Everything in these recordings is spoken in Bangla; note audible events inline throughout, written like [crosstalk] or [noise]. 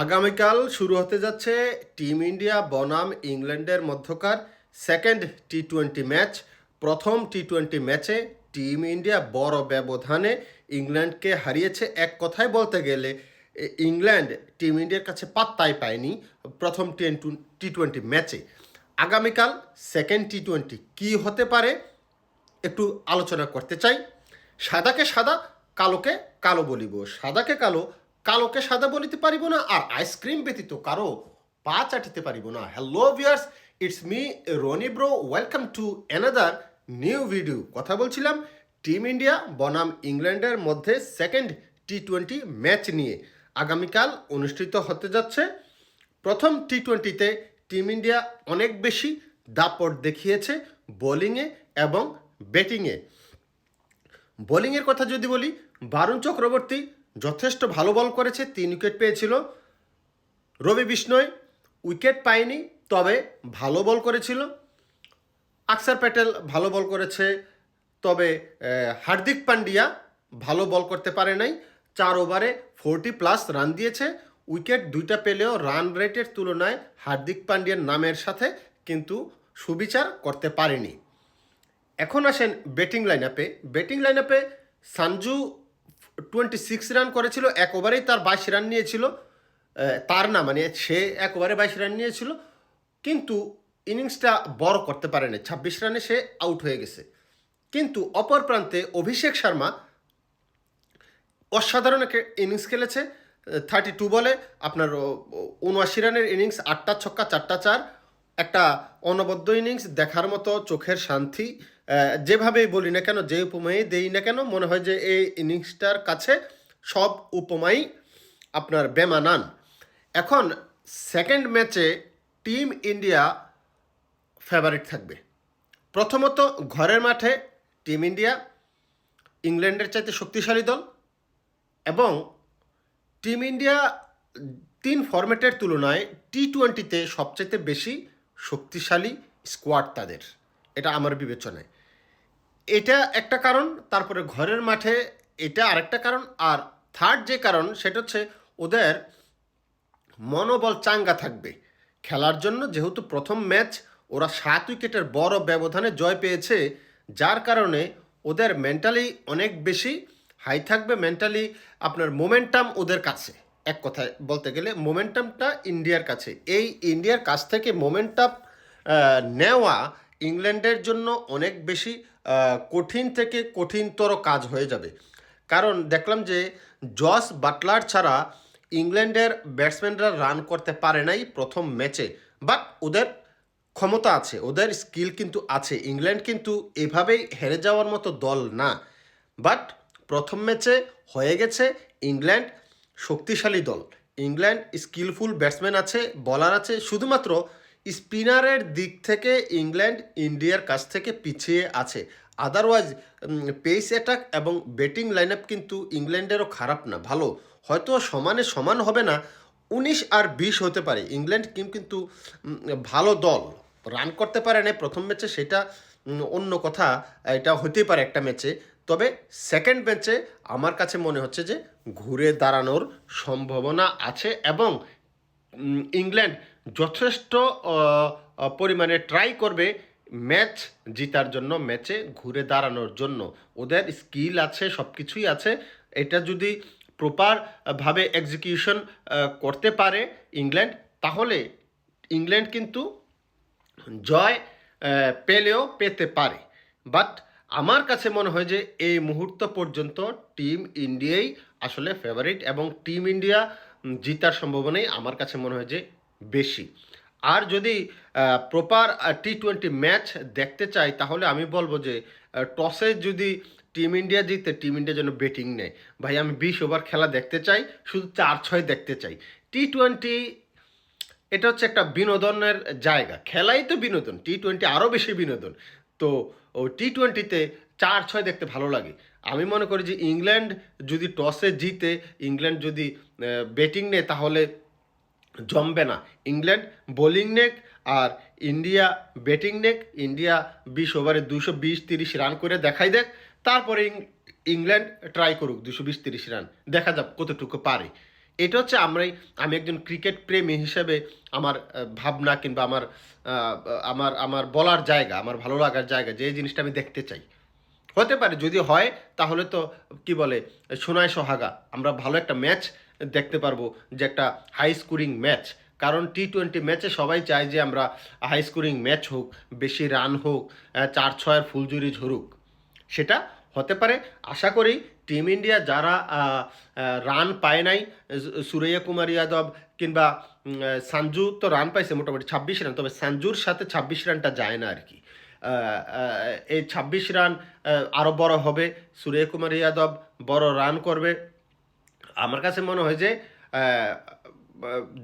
আগামীকাল শুরু হতে যাচ্ছে টিম ইন্ডিয়া বনাম ইংল্যান্ডের মধ্যকার সেকেন্ড টি টোয়েন্টি ম্যাচ। প্রথম টি টোয়েন্টি ম্যাচে টিম ইন্ডিয়া বড় ব্যবধানে ইংল্যান্ডকে হারিয়েছে এক কথায় বলতে গেলে। ইংল্যান্ড টিম ইন্ডিয়ার কাছে পাত্তাই পায়নি প্রথম টেন টি টোয়েন্টি ম্যাচে। আগামীকাল সেকেন্ড টি টোয়েন্টি কী হতে পারে একটু আলোচনা করতে চাই। সাদাকে সাদা, কালোকে কালো বলিব। সাদাকে কালো কালোকে সাদা বলিতে পারিব না আর আইসক্রিম ব্যতীত কারও পা চাটিতে পারিব না। Hello viewers it's me Rony bro welcome to another new video কথা বলছিলাম টিম ইন্ডিয়া বনাম ইংল্যান্ডের মধ্যে সেকেন্ড টি টোয়েন্টি ম্যাচ নিয়ে। আগামীকাল অনুষ্ঠিত হতে যাচ্ছে। প্রথম টি টোয়েন্টিতে টিম ইন্ডিয়া অনেক বেশি দাপট দেখিয়েছে বোলিংয়ে এবং ব্যাটিংয়ে বোলিংয়ের কথা যদি বলি, বারুণ চক্রবর্তী যথেষ্ট ভালো বল করেছে, তিন উইকেট পেয়েছিল। রবি বিষ্ণয় উইকেট পায়নি, তবে ভালো বল করেছিল। আকসার প্যাটেল ভালো বল করেছে, তবে হার্দিক পান্ডিয়া ভালো বল করতে পারে নাই। চার ওভারে ফোরটি প্লাস রান দিয়েছে, উইকেট দুইটা পেলেও রান রেটের তুলনায় হার্দিক পান্ডিয়ার নামের সাথে কিন্তু সুবিচার করতে পারেনি। এখন আসেন ব্যাটিং লাইন আপে ব্যাটিং লাইন আপে সানজু টোয়েন্টি সিক্স রান করেছিল, এক ওভারেই তার বাইশ রান নিয়েছিল। তার না মানে সে এক ওভারে বাইশ রান নিয়েছিল। কিন্তু ইনিংসটা বড় করতে পারেনি ছাব্বিশ রানে সে আউট হয়ে গেছে। কিন্তু অপর প্রান্তে অভিষেক শর্মা অসাধারণ একটা ইনিংস খেলেছে থার্টি টু বলে, আপনার উনআশি রানের ইনিংস আটটা ছক্কা, চারটা চার, একটা অনবদ্য ইনিংস দেখার মতো চোখের শান্তি। যেভাবেই বলি না কেন, যে উপমাই দেই না কেন, মনে হয় যে এই ইনিংসটার কাছে সব উপমাই আপনার বেমানান। এখন সেকেন্ড ম্যাচে টিম ইন্ডিয়া ফেভারিট থাকবে। প্রথমত ঘরের মাঠে টিম ইন্ডিয়া ইংল্যান্ডের চাইতে শক্তিশালী দল এবং টিম ইন্ডিয়া তিন ফরম্যাটের তুলনায় টি টোয়েন্টিতে সবচেয়ে বেশি শক্তিশালী স্কোয়াড তাদের। এটা আমার বিবেচনায়। এটা একটা কারণ, তারপরে ঘরের মাঠে এটা আরেকটা কারণ, আর থার্ড যে কারণ, সেটা হচ্ছে ওদের মনোবল চাঙ্গা থাকবে। খেলার জন্য যেহেতু প্রথম ম্যাচ, ওরা সাত উইকেটের বড় ব্যবধানে জয় পেয়েছে, যার কারণে ওদের মেন্টালি অনেক বেশি হাই থাকবে মেন্টালি আপনার মোমেন্টাম ওদের কাছে। এক কথায় বলতে গেলে মোমেন্টামটা ইন্ডিয়ার কাছে। এই ইন্ডিয়ার কাছ থেকে মোমেন্টাম নেওয়া ইংল্যান্ডের জন্য অনেক বেশি কঠিন থেকে কঠিনতর কাজ হয়ে যাবে। কারণ দেখলাম যে, জস বাটলার ছাড়া ইংল্যান্ডের ব্যাটসম্যানরা রান করতে পারে নাই প্রথম ম্যাচে। বাট ওদের ক্ষমতা আছে, ওদের স্কিল কিন্তু আছে। ইংল্যান্ড কিন্তু এভাবেই হেরে যাওয়ার মতো দল না। বাট প্রথম ম্যাচে হয়ে গেছে ইংল্যান্ড শক্তিশালী দল। ইংল্যান্ড স্কিলফুল ব্যাটসম্যান আছে, বলার আছে। শুধুমাত্র স্পিনারের দিক থেকে ইংল্যান্ড ইন্ডিয়ার কাছ থেকে পিছিয়ে আছে। আদারওয়াইজ পেস অ্যাটাক এবং ব্যাটিং লাইন আপ কিন্তু ইংল্যান্ডেরও খারাপ না, ভালো। হয়তো সমানে সমান হবে না, উনিশ আর বিশ হতে পারে। ইংল্যান্ড টিম কিন্তু ভালো দল। রান করতে পারে না প্রথম ম্যাচে সেটা অন্য কথা। এটা হতেই পারে একটা ম্যাচে তবে সেকেন্ড ম্যাচে আমার কাছে মনে হচ্ছে যে, ঘুরে দাঁড়ানোর সম্ভাবনা আছে এবং ইংল্যান্ড যথেষ্ট পরিমাণে ট্রাই করবে ম্যাচ জিতার জন্য ম্যাচে ঘুরে দাঁড়ানোর জন্য। ওদের স্কিল আছে সব কিছুই আছে। এটা যদি প্রপার ভাবে এক্সিকিউশন করতে পারে ইংল্যান্ড, তাহলে ইংল্যান্ড কিন্তু জয় পেলেও পেতে পারে। বাট আমার কাছে মনে হয় যে, এই মুহূর্ত পর্যন্ত টিম ইন্ডিয়াই আসলে ফেভারিট এবং টিম ইন্ডিয়া জিতার সম্ভাবনাই আমার কাছে মনে হয় যে বেশি। আর যদি প্রপার টি টোয়েন্টি ম্যাচ দেখতে চাই, তাহলে আমি বলব যে টসে যদি টিম ইন্ডিয়া জিতে টিম ইন্ডিয়া যেন ব্যাটিং নেয়। ভাই, আমি বিশ ওভার খেলা দেখতে চাই, শুধু চার ছয় দেখতে চাই। টি টোয়েন্টি এটা হচ্ছে একটা বিনোদনের জায়গা। খেলাই তো বিনোদন টি টোয়েন্টি আরও বেশি বিনোদন। তো, ও টি টোয়েন্টিতে চার ছয় দেখতে ভালো লাগে। আমি মনে করি যে ইংল্যান্ড যদি টসে জিতে ইংল্যান্ড যদি ব্যাটিং নেয়, তাহলে জমবে না। ইংল্যান্ড বোলিং নেক আর ইন্ডিয়া ব্যাটিং নেক। ইন্ডিয়া বিশ ওভারে দুশো বিশ তিরিশ রান করে দেখাই দেখ। তারপরে ইংল্যান্ড ট্রাই করুক দুশো বিশ তিরিশ রান। দেখা যাক কতটুকু পারে। এটা হচ্ছে আমরাই আমি একজন ক্রিকেট প্রেমী হিসেবে আমার ভাবনা কিংবা আমার আমার আমার বলার জায়গা, আমার ভালো লাগার জায়গা, যে জিনিসটা আমি দেখতে চাই। হতে পারে যদি হয়, তাহলে তো কি বলে সোনায় সোহাগা। আমরা ভালো একটা ম্যাচ দেখতে পারব যে একটা হাই স্কোরিং ম্যাচ কারণ টি টোয়েন্টি ম্যাচে সবাই চায় যে আমরা হাই স্কোরিং ম্যাচ হোক, বেশি রান হোক চার ছয়ের ফুলজুরি ঝরুক। সেটা হতে পারে। আশা করি টিম ইন্ডিয়া যারা রান পায় নাই, সু- সুরাইয়া কুমার যাদব কিংবা সঞ্জু তো রান পাইছে মোটামুটি ছাব্বিশ রান তবে সঞ্জুর সাথে ছাব্বিশ রানটা যায় না আর কি এই ছাব্বিশ রান আরও বড় হবে। সুরিয়া কুমার যাদব বড় রান করবে। আমার কাছে মনে হয় যে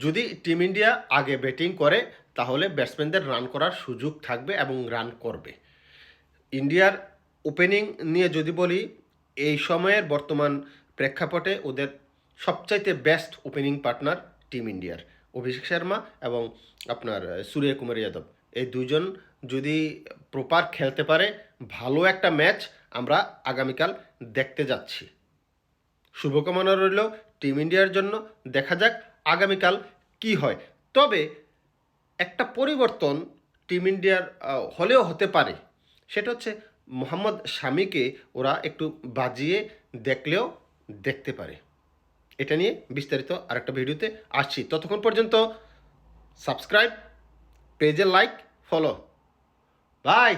যদি টিম ইন্ডিয়া আগে ব্যাটিং করে, তাহলে ব্যাটসম্যানদের রান করার সুযোগ থাকবে এবং রান করবে। ইন্ডিয়ার ওপেনিং নিয়ে যদি বলি, এই সময়ের বর্তমান প্রেক্ষাপটে ওদের সবচাইতে বেস্ট ওপেনিং পার্টনার টিম ইন্ডিয়ার, অভিষেক শর্মা এবং আপনার সূর্য কুমার যাদব। এই দুজন যদি প্রপার খেলতে পারে, ভালো একটা ম্যাচ আমরা আগামীকাল দেখতে যাচ্ছি। শুভকামনা রইল টিম ইন্ডিয়ার জন্য। দেখা যাক আগামীকাল কি হয়। তবে একটা পরিবর্তন টিম ইন্ডিয়ার হলেও হতে পারে। সেটা হচ্ছে মোহাম্মদ শামিকে ওরা একটু বাজিয়ে দেখলেও দেখতে পারে। এটা নিয়ে বিস্তারিত আরেকটা ভিডিওতে আসছি। ততক্ষণ পর্যন্ত সাবস্ক্রাইব, পেজে লাইক, ফলো। ভাই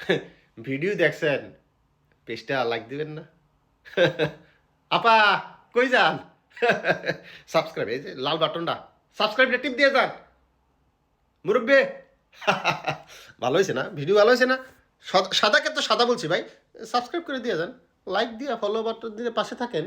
[laughs] ভিডিও দেখছেন। পেজটা লাইক দিবেন না। [laughs] আপা, কই যান? সাবস্ক্রাইব এই যে লাল বাটনটা সাবস্ক্রাইবটা টিপ দিয়ে যান। মুরব্বে, ভালো হয়েছে না? ভিডিও ভালো হয়েছে না? সাদাকে তো সাদা বলছি ভাই। সাবস্ক্রাইব করে দিয়ে যান। লাইক দিয়ে ফলো বাটন দিয়ে পাশে থাকেন।